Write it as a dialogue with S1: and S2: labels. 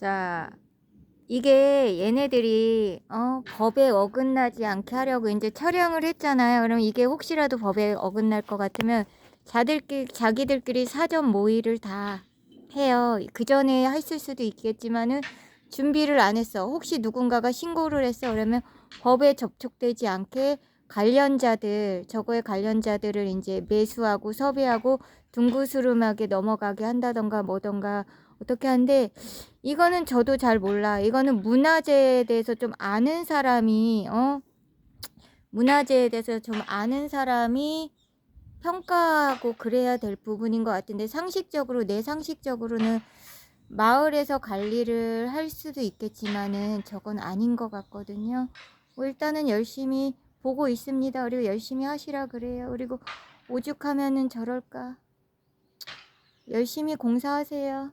S1: 자, 이게 얘네들이 어, 법에 어긋나지 않게 하려고 이제 촬영을 했잖아요. 그럼 이게 혹시라도 법에 어긋날 것 같으면 자들끼리 자기들끼리 사전 모의를 다 해요. 그 전에 했을 수도 있겠지만은 준비를 안 했어. 혹시 누군가가 신고를 했어. 그러면 법에 접촉되지 않게 관련자들, 저거의 관련자들을 이제 매수하고 섭외하고 둥구스름하게 넘어가게 한다던가 뭐던가 어떻게 하는데 이거는 저도 잘 몰라. 이거는 문화재에 대해서 좀 아는 사람이 어 문화재에 대해서 좀 아는 사람이 평가하고 그래야 될 부분인 것 같은데 상식적으로 내 상식적으로는 마을에서 관리를 할 수도 있겠지만은 저건 아닌 것 같거든요. 뭐 일단은 열심히 보고 있습니다. 그리고 열심히 하시라 그래요. 그리고 오죽하면은 저럴까. 열심히 공사하세요.